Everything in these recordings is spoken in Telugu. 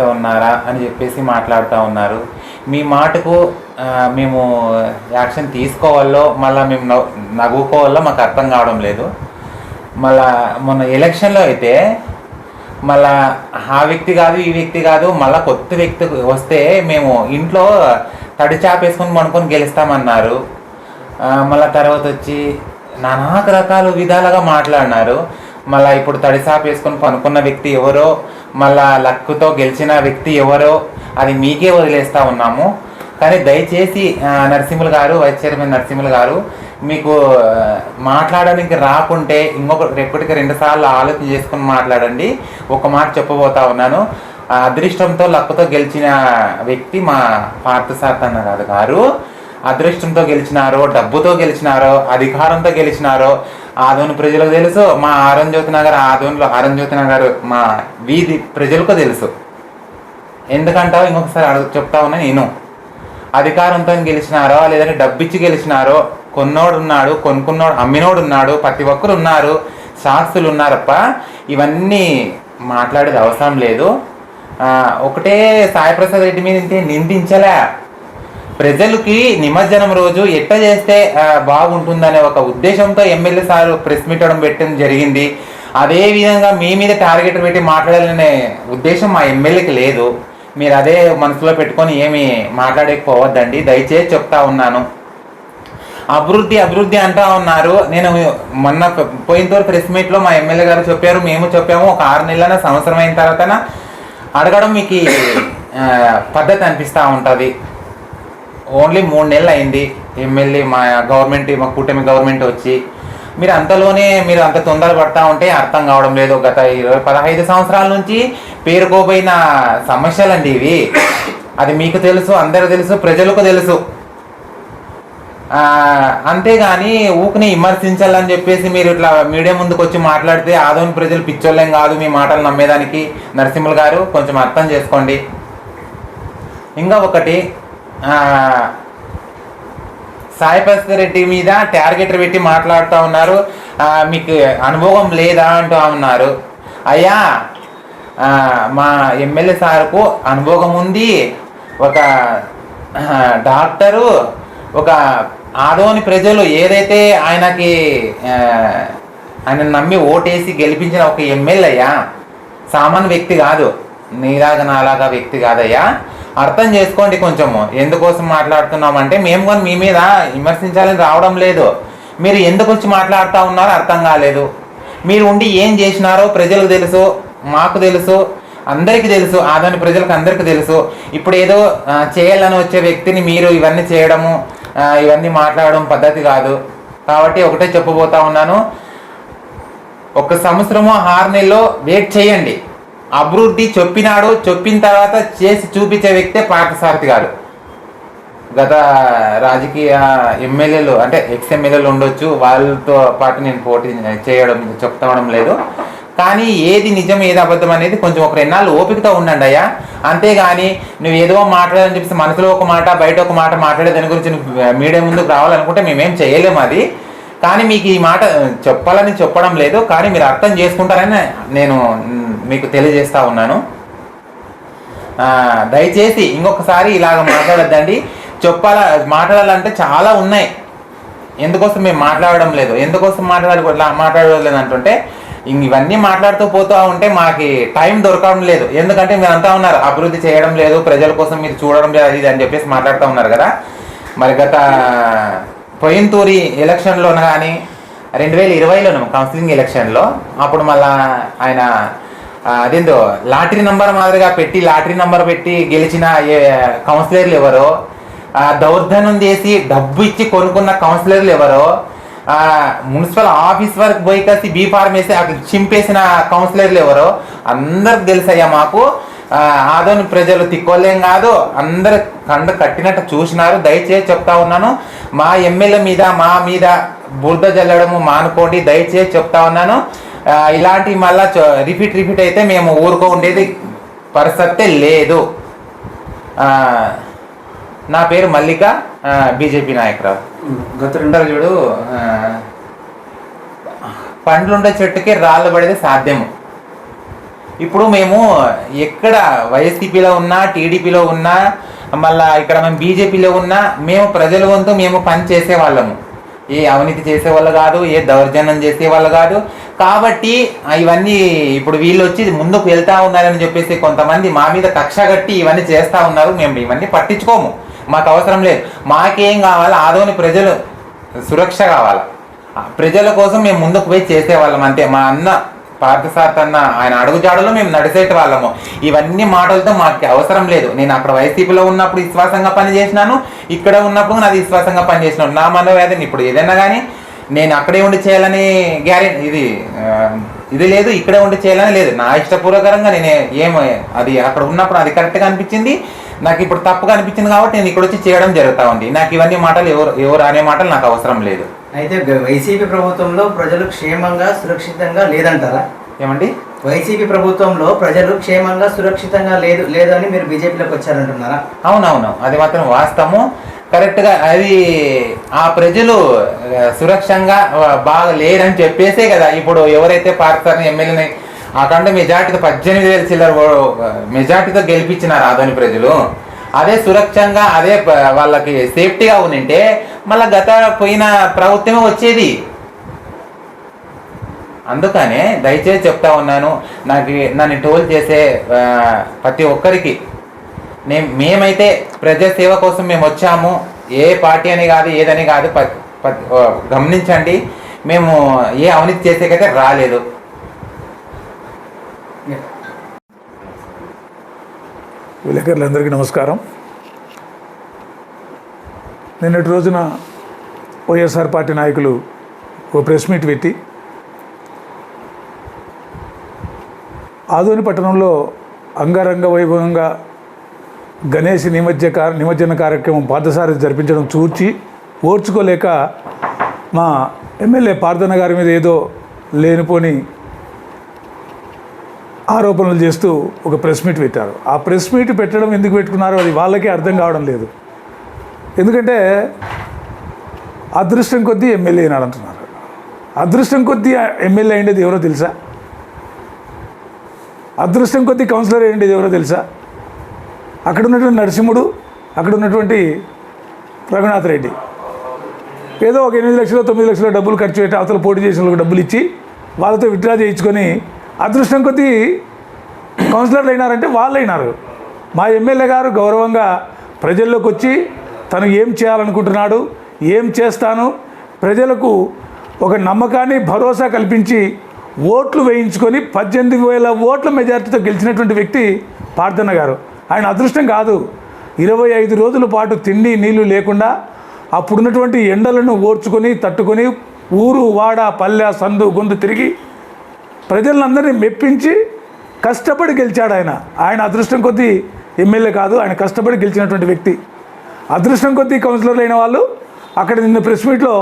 చేస్తూ ఉన్నారా అని చెప్పేసి మాట్లాడుతూ ఉన్నారు. మీ మాటకు మేము యాక్షన్ తీసుకోవాలో మళ్ళీ మేము నవ్వు- నవ్వుకోవాలో మాకు అర్థం కావడం లేదు. మళ్ళా మొన్న ఎలక్షన్లో అయితే మళ్ళా ఆ వ్యక్తి కాదు ఈ వ్యక్తి కాదు మళ్ళీ కొత్త వ్యక్తి వస్తే మేము ఇంట్లో తడి చాపేసుకొని పనుకొని గెలుస్తామన్నారు. మళ్ళీ మళ్ళా తర్వాత వచ్చి నానా రకాల విధాలుగా మాట్లాడినారు. మళ్ళీ ఇప్పుడు తడి చాప వేసుకొని పనుకున్న వ్యక్తి ఎవరో మళ్ళా లక్కుతో గెలిచిన వ్యక్తి ఎవరో అది మీకే వదిలేస్తా ఉన్నాము. కానీ దయచేసి నరసింహులు గారు వైస్ చైర్మన్ నరసింహులు గారు మీకు మాట్లాడడానికి రాకుంటే ఇంకొక రేపటికి రెండు సార్లు ఆలోచన చేసుకుని మాట్లాడండి. ఒక మాట చెప్పబోతా ఉన్నాను. అదృష్టంతో లక్కుతో గెలిచిన వ్యక్తి మా పార్థసార్థన్న గారు గారు. అదృష్టంతో గెలిచినారో డబ్బుతో గెలిచినారో అధికారంతో గెలిచినారో ఆదోని ప్రజలకు తెలుసు మా ఆరంజ్యోతి నగర్ ఆదోనిలో ఆరంజ్యోతి నగర్ మా వీధి ప్రజలకు తెలుసు. ఎందుకంటావు ఇంకొకసారి అడుగు చెప్తా ఉన్నా నేను. అధికారంతో గెలిచినారో లేదంటే డబ్బిచ్చి గెలిచినారో కొన్నోడు ఉన్నాడు కొనుక్కున్నోడు అమ్మినోడు ఉన్నాడు ప్రతి ఒక్కరు ఉన్నారు శాస్త్రులు ఉన్నారప్ప ఇవన్నీ మాట్లాడేది అవసరం లేదు. ఒకటే సాయిప్రసాద్ రెడ్డి మీద ఇంతే నిందించలే. ప్రజలకి నిమజ్జనం రోజు ఎట్ట చేస్తే బాగుంటుందనే ఒక ఉద్దేశంతో ఎమ్మెల్యే సార్ ప్రెస్ మీట్ అవడం పెట్టడం జరిగింది. అదే విధంగా మీ మీద టార్గెట్ పెట్టి మాట్లాడాలనే ఉద్దేశం మా ఎమ్మెల్యేకి లేదు. మీరు అదే మనసులో పెట్టుకొని ఏమి మాట్లాడకపోవద్దండి. దయచేసి చెప్తా ఉన్నాను. అభివృద్ధి అభివృద్ధి అంటా ఉన్నారు. నేను మొన్న పోయిన ప్రెస్ మీట్లో మా ఎమ్మెల్యే గారు చెప్పారు. మేము చెప్పాము ఒక ఆరు నెలల సంవత్సరం అయిన తర్వాత అడగడం మీకు పద్ధతి అనిపిస్తూ ఉంటుంది. ఓన్లీ మూడు నెలలు అయింది. ఎమ్మెల్యే మా గవర్నమెంట్ మా కూటమి గవర్నమెంట్ వచ్చి. మీరు అంతలోనే మీరు అంత తొందర పడతా ఉంటే అర్థం కావడం లేదు. గత ఇరవై పదహైదు సంవత్సరాల నుంచి పేరుకోబోయిన సమస్యలండి ఇవి. అది మీకు తెలుసు అందరు తెలుసు ప్రజలకు తెలుసు. అంతేగాని ఊకిని విమర్శించాలని చెప్పేసి మీరు ఇట్లా మీడియా ముందుకు వచ్చి మాట్లాడితే ఆదోని ప్రజలు పిచ్చోళ్ళేం కాదు మీ మాటలు నమ్మేదానికి నరసింహులు గారు. కొంచెం అర్థం చేసుకోండి. ఇంకా ఒకటి ఆ, సాయి రెడ్డి మీద టార్గెట్ పెట్టి మాట్లాడుతూ ఉన్నారు. మీకు అనుభవం లేదా అంటూ ఉన్నారు. అయ్యా మా ఎమ్మెల్యే సార్కు అనుభవం ఉంది. ఒక డాక్టరు ఒక ఆదోని ప్రజలు ఏదైతే ఆయనకి ఆయన నమ్మి ఓటేసి గెలిపించిన ఒక ఎమ్మెల్యేయ్యా సామాన్య వ్యక్తి కాదు. నీలాగా నాలాగా వ్యక్తి కాదయ్యా. అర్థం చేసుకోండి కొంచెము. ఎందుకోసం మాట్లాడుతున్నామంటే మేము కానీ మీ మీద విమర్శించాలని రావడం లేదు. మీరు ఎందుకు వచ్చి మాట్లాడుతూ ఉన్నారో అర్థం కాలేదు. మీరు ఉండి ఏం చేసినారో ప్రజలకు తెలుసు మాకు తెలుసు అందరికీ తెలుసు ఆదాని ప్రజలకు అందరికీ తెలుసు. ఇప్పుడు ఏదో చేయాలని వచ్చే వ్యక్తిని మీరు ఇవన్నీ చేయడము ఇవన్నీ మాట్లాడడం పద్ధతి కాదు. కాబట్టి ఒకటే చెప్పబోతా ఉన్నాను. ఒక సంవత్సరము ఆరు నెలలో వెయిట్ చేయండి. అభివృద్ధి చెప్పినాడు చెప్పిన తర్వాత చేసి చూపించే వ్యక్తే పార్థసారథి గారు. గత రాజకీయ ఎమ్మెల్యేలు అంటే ఎక్స్ ఎమ్మెల్యేలు ఉండొచ్చు వాళ్ళతో పాటు నేను పోటీ చేయడం చెప్తవడం లేదు. కానీ ఏది నిజం ఏది అబద్ధం అనేది కొంచెం ఒక రెండాళ్ళు ఓపికతో ఉండండి అయ్యా. అంతేగాని నువ్వు ఏదో మాట్లాడని చెప్పేసి మనసులో ఒక మాట బయట ఒక మాట మాట్లాడే దాని గురించి నువ్వు మీడియా ముందుకు రావాలనుకుంటే మేమేం చేయలేము అది. కానీ మీకు ఈ మాట చెప్పాలని చెప్పడం లేదు కానీ మీరు అర్థం చేసుకుంటారని నేను మీకు తెలియజేస్తా ఉన్నాను. దయచేసి ఇంకొకసారి ఇలాగ మాట్లాడొద్దండి. చెప్పాల మాట్లాడాలంటే చాలా ఉన్నాయి. ఎందుకోసం మేము మాట్లాడడం లేదు? ఎందుకోసం మాట్లాడాలి మాట్లాడడం లేదు అంటుంటే ఇవన్నీ మాట్లాడుతూ పోతూ ఉంటే మాకి టైం దొరకడం లేదు. ఎందుకంటే మీరు అంతా ఉన్నారు అభివృద్ధి చేయడం లేదు ప్రజల కోసం మీరు చూడడం లేదు అది ఇది అని చెప్పేసి మాట్లాడుతూ ఉన్నారు కదా. మరి గత పొయ్యింతూరి ఎలక్షన్లో కానీ రెండు వేల ఇరవైలోను కౌన్సిలింగ్ ఎలక్షన్లో అప్పుడు మళ్ళా ఆయన అదేందో లాటరీ నంబర్ మాదిరిగా పెట్టి లాటరీ నంబర్ పెట్టి గెలిచిన కౌన్సిలర్లు ఎవరో దౌర్ధనం చేసి డబ్బు ఇచ్చి కొనుక్కున్న కౌన్సిలర్లు ఎవరో మున్సిపల్ ఆఫీస్ వరకు పోయి కలిసి బీ ఫార్మ్ వేసి అక్కడ చింపేసిన కౌన్సిలర్లు ఎవరో అందరికి తెలుసయ్యా మాకు. ఆదోని ప్రజలు తిక్కోలేం కాదు. అందరు కండ కట్టినట్టు చూసినారు. దయచేసి చెప్తా ఉన్నాను. మా ఎమ్మెల్యే మీద మా మీద బురద జల్లడము మానుకోండి. దయచేసి చెప్తా ఉన్నాను. ఇలాంటి మళ్ళా రిపీట్ రిపీట్ అయితే మేము ఊరుకో ఉండేది పరిస్థితే లేదు. నా పేరు మల్లిక. బీజేపీ నాయకురావు గత రెండు చూడు పండ్లుండే చెట్టుకి రాళ్ళు పడేది సాధ్యము. ఇప్పుడు మేము ఎక్కడ వైఎస్పీలో ఉన్నా టీడీపీలో ఉన్నా మళ్ళా ఇక్కడ మేము బీజేపీలో ఉన్నా మేము ప్రజల వంతు మేము పని చేసే వాళ్ళము ఏ అవినీతి చేసే వాళ్ళు కాదు ఏ దౌర్జన్యం చేసే వాళ్ళు కాదు. కాబట్టి ఇవన్నీ ఇప్పుడు వీళ్ళు వచ్చి ముందుకు వెళ్తా ఉన్నారని చెప్పేసి కొంతమంది మా మీద కక్ష కట్టి ఇవన్నీ చేస్తూ ఉన్నారు. మేము ఇవన్నీ పట్టించుకోము. మాకు అవసరం లేదు. మాకేం కావాలి? ఆదోని ప్రజలు సురక్ష కావాలి. ప్రజల కోసం మేము ముందుకు పోయి చేసేవాళ్ళం అంతే. మా అన్న పార్థసారథ్ ఆయన అడుగుజాడలో మేము నడిచేట వాళ్ళము. ఇవన్నీ మాటలతో మాకు అవసరం లేదు. నేను అక్కడ వైసీపీలో ఉన్నప్పుడు విశ్వాసంగా పనిచేసినాను ఇక్కడ ఉన్నప్పుడు నాది విశ్వాసంగా పనిచేసినాను నా మనోవేదన ఇప్పుడు ఏదైనా కానీ నేను అక్కడే ఉండి చేయాలని గ్యారెంటీ ఇది ఇది లేదు ఇక్కడే ఉండి చేయాలని లేదు. నా ఇష్టపూర్వకరంగా నేను ఏం అది అక్కడ ఉన్నప్పుడు అది కరెక్ట్గా అనిపించింది. నాకు ఇప్పుడు తప్పుగా అనిపించింది కాబట్టి నేను ఇక్కడ వచ్చి చేయడం జరుగుతూ ఉంది. నాకు ఇవన్నీ మాటలు ఎవరు ఎవరు అనే మాటలు నాకు అవసరం లేదు. అయితే వైసీపీ ప్రభుత్వంలో ప్రజలు క్షేమంగా సురక్షితంగా లేదంటారా? ఏమండి? వైసీపీ ప్రభుత్వంలో ప్రజలు క్షేమంగా సురక్షితంగా లేదు లేదు అని మీరు బీజేపీలోకి వచ్చారంటున్నారా? అవునవును. అది మాత్రం వాస్తవము. కరెక్ట్గా అది ఆ ప్రజలు సురక్షంగా బాగా లేరని చెప్పేసే కదా. ఇప్పుడు ఎవరైతే పార్తారని ఎమ్మెల్యేని అఖండ మెజార్టీతో పద్దెనిమిది వేల చిల్లర మెజార్టీతో గెలిపించినారు ఆదోని ప్రజలు. అదే సురక్షంగా అదే వాళ్ళకి సేఫ్టీగా ఉండింటే మళ్ళీ గత పోయిన ప్రభుత్వమే వచ్చేది. అందుకనే దయచేసి చెప్తా ఉన్నాను నాకు నన్ను టోల్ చేసే ప్రతి ఒక్కరికి. నేను మేమైతే ప్రజాసేవ కోసం మేము వచ్చాము ఏ పార్టీ అని కాదు ఏదని కాదు ప- గమనించండి మేము ఏ అవినీతి చేసేకైతే రాలేదు. విలేకరులందరికీ నమస్కారం. నిన్నటి రోజున వైఎస్ఆర్ పార్టీ నాయకులు ఓ ప్రెస్ మీట్ పెట్టి ఆదోని పట్టణంలో అంగరంగ వైభవంగా గణేష్ నిమజ్జ నిమజ్జన కార్యక్రమం పాదసారి జరిపించడం చూచి ఓర్చుకోలేక మా ఎమ్మెల్యే పార్థన గారి మీద ఏదో లేనిపోని ఆరోపణలు చేస్తూ ఒక ప్రెస్ మీట్ పెట్టారు. ఆ ప్రెస్ మీట్ పెట్టడం ఎందుకు పెట్టుకున్నారో అది వాళ్ళకే అర్థం కావడం లేదు. ఎందుకంటే అదృష్టం కొద్దీ ఎమ్మెల్యే అయినాడు అంటున్నారు. అదృష్టం కొద్దీ ఎమ్మెల్యే అయ్యేది ఎవరో తెలుసా? అదృష్టం కొద్దీ కౌన్సిలర్ అయ్యేది ఎవరో తెలుసా? అక్కడ ఉన్నటువంటి నరసింహుడు అక్కడ ఉన్నటువంటి రఘునాథ్ రెడ్డి. ఏదో ఒక ఎనిమిది లక్షలు తొమ్మిది లక్షల డబ్బులు ఖర్చు పెట్టి అవతల పోటీ చేసిన డబ్బులు ఇచ్చి వాళ్ళతో విత్డ్రా చేయించుకొని అదృష్టం కొద్దీ కౌన్సిలర్లు అయినారంటే వాళ్ళు అయినారు మా ఎమ్మెల్యే గారు గౌరవంగా ప్రజల్లోకి వచ్చి తను ఏం చేయాలనుకుంటున్నాడు ఏం చేస్తాను ప్రజలకు ఒక నమ్మకాన్ని భరోసా కల్పించి ఓట్లు వేయించుకొని పద్దెనిమిది వేల ఓట్ల మెజార్టీతో గెలిచినటువంటి వ్యక్తి పార్థన్న గారు. ఆయన అదృష్టం కాదు. ఇరవై ఐదు రోజుల పాటు తిండి నీళ్ళు లేకుండా అప్పుడున్నటువంటి ఎండలను ఓర్చుకొని తట్టుకొని ఊరు వాడ పల్లె సందు గొంతు తిరిగి ప్రజలందరినీ మెప్పించి కష్టపడి గెలిచాడు ఆయన. ఆయన అదృష్టం కొద్దీ ఎమ్మెల్యే కాదు ఆయన కష్టపడి గెలిచినటువంటి వ్యక్తి. అదృష్టం కొద్దీ కౌన్సిలర్లు అయిన వాళ్ళు అక్కడ నిన్న ప్రెస్ మీట్లో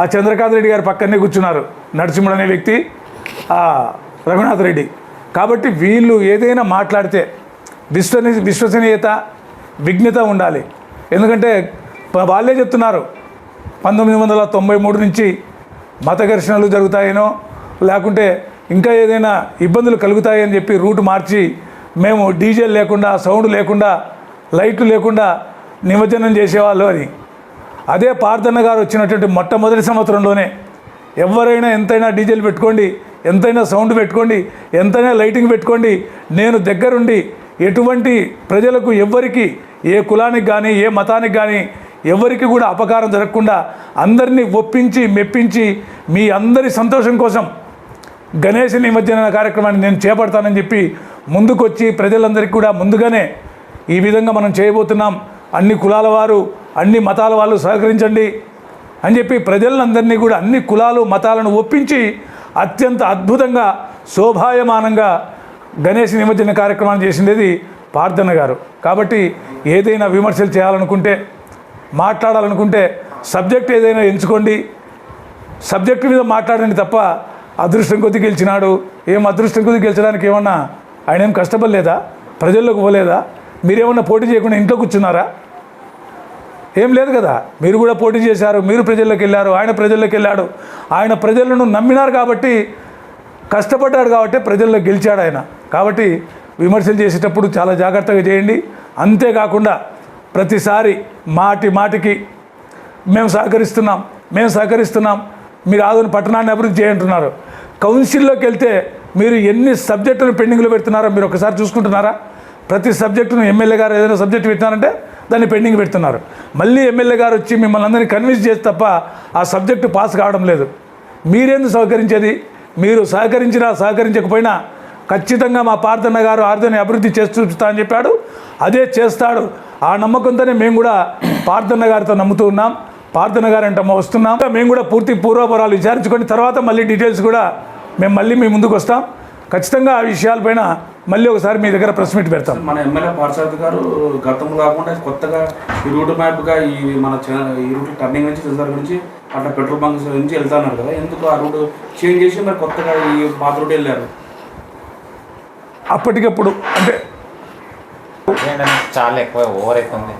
ఆ చంద్రకాంత్ రెడ్డి గారి పక్కనే కూర్చున్నారు. నరసింహుడు అనే వ్యక్తి రఘునాథ్ రెడ్డి. కాబట్టి వీళ్ళు ఏదైనా మాట్లాడితే విశ్వని విశ్వసనీయత విఘ్నత ఉండాలి. ఎందుకంటే వాళ్ళే చెప్తున్నారు పంతొమ్మిది వందల తొంభై మూడు నుంచి మత ఘర్షణలు జరుగుతాయేనో లేకుంటే ఇంకా ఏదైనా ఇబ్బందులు కలుగుతాయని చెప్పి రూట్ మార్చి మేము డీజేలు లేకుండా సౌండ్ లేకుండా లైట్లు లేకుండా నిమజ్జనం చేసేవాళ్ళు అని. అదే పార్థన్న గారు వచ్చినటువంటి మొట్టమొదటి సంవత్సరంలోనే ఎవరైనా ఎంతైనా డీజేలు పెట్టుకోండి ఎంతైనా సౌండ్ పెట్టుకోండి ఎంతైనా లైటింగ్ పెట్టుకోండి నేను దగ్గరుండి ఎటువంటి ప్రజలకు ఎవ్వరికి ఏ కులానికి కానీ ఏ మతానికి కానీ ఎవరికి కూడా అపకారం జరగకుండా అందరినీ ఒప్పించి మెప్పించి మీ అందరి సంతోషం కోసం గణేష్ నిమజ్జన కార్యక్రమాన్ని నేను చేపడతానని చెప్పి ముందుకొచ్చి ప్రజలందరికీ కూడా ముందుగానే ఈ విధంగా మనం చేయబోతున్నాం. అన్ని కులాల వారు అన్ని మతాల వాళ్ళు సహకరించండి అని చెప్పి ప్రజలందరినీ కూడా అన్ని కులాలు మతాలను ఒప్పించి అత్యంత అద్భుతంగా శోభాయమానంగా గణేష్ నిమజ్జన కార్యక్రమాన్ని చేసిండేది పార్థన గారు. కాబట్టి ఏదైనా విమర్శలు చేయాలనుకుంటే మాట్లాడాలనుకుంటే సబ్జెక్ట్ ఏదైనా ఎంచుకోండి. సబ్జెక్ట్ మీద మాట్లాడండి తప్ప అదృష్టం కొద్ది గెలిచినాడు. ఏం అదృష్టం కొద్ది గెలిచడానికి ఏమన్నా ఆయన ఏం కష్టపడలేదా? ప్రజల్లోకి పోలేదా? మీరేమన్నా పోటీ చేయకుండా ఇంట్లో కూర్చున్నారా? ఏం లేదు కదా. మీరు కూడా పోటీ చేశారు. మీరు ప్రజల్లోకి వెళ్ళారు. ఆయన ప్రజల్లోకి వెళ్ళాడు. ఆయన ప్రజలను నమ్మినారు కాబట్టి కష్టపడ్డాడు కాబట్టి ప్రజల్లో గెలిచాడు ఆయన. కాబట్టి విమర్శలు చేసేటప్పుడు చాలా జాగ్రత్తగా చేయండి. అంతేకాకుండా ప్రతిసారి మాటి మాటికి మేము సహకరిస్తున్నాం. మేము సహకరిస్తున్నాం. మీరు ఆదోని పట్టణాన్ని అభివృద్ధి చేయంటున్నారు కౌన్సిల్లోకి వెళ్తే మీరు ఎన్ని సబ్జెక్టులు పెండింగ్లో పెడుతున్నారో మీరు ఒకసారి చూసుకుంటున్నారా? ప్రతి సబ్జెక్టును ఎమ్మెల్యే గారు ఏదైనా సబ్జెక్టు పెట్టినారంటే దాన్ని పెండింగ్ పెడుతున్నారు. మళ్ళీ ఎమ్మెల్యే గారు వచ్చి మిమ్మల్ని అందరినీ కన్విన్స్ చేసి తప్ప ఆ సబ్జెక్టు పాస్ కావడం లేదు. మీరేందు సహకరించేది? మీరు సహకరించినా సహకరించకపోయినా ఖచ్చితంగా మా పార్థన్న గారు ఆర్దని అభివృద్ధి చేస్తూ చూపుతా అని చెప్పాడు. అదే చేస్తాడు. ఆ నమ్మకంతోనే మేము కూడా పార్థన్న గారితో నమ్ముతూ ఉన్నాం. పార్థన్న గారు అంటే వస్తున్నాం. మేము కూడా పూర్తి పూర్వపరాలు విచారించుకొని తర్వాత మళ్ళీ డీటెయిల్స్ కూడా మేము మళ్ళీ మీ ముందుకు వస్తాం. ఖచ్చితంగా ఆ విషయాలపైన మళ్ళీ ఒకసారి మీ దగ్గర ప్రెస్ మీట్ పెడతాం. మన ఎమ్మెల్యే పార్సారథి గారు గతంలో కాకుండా కొత్తగా ఈ రూట్ మ్యాప్గా ఈ మన ఈ రూట్ టర్నింగ్ నుంచి సెన్సార్ నుంచి అట్లా పెట్రోల్ బంక్స్ నుంచి వెళ్తున్నారు కదా ఎందుకు ఆ రూట్ చేంజ్ చేసి మరి కొత్తగా ఈ పాత రూట్ వెళ్ళారు? అప్పటికప్పుడు అంటే చాలా ఎక్కువ ఓవర్ ఉంది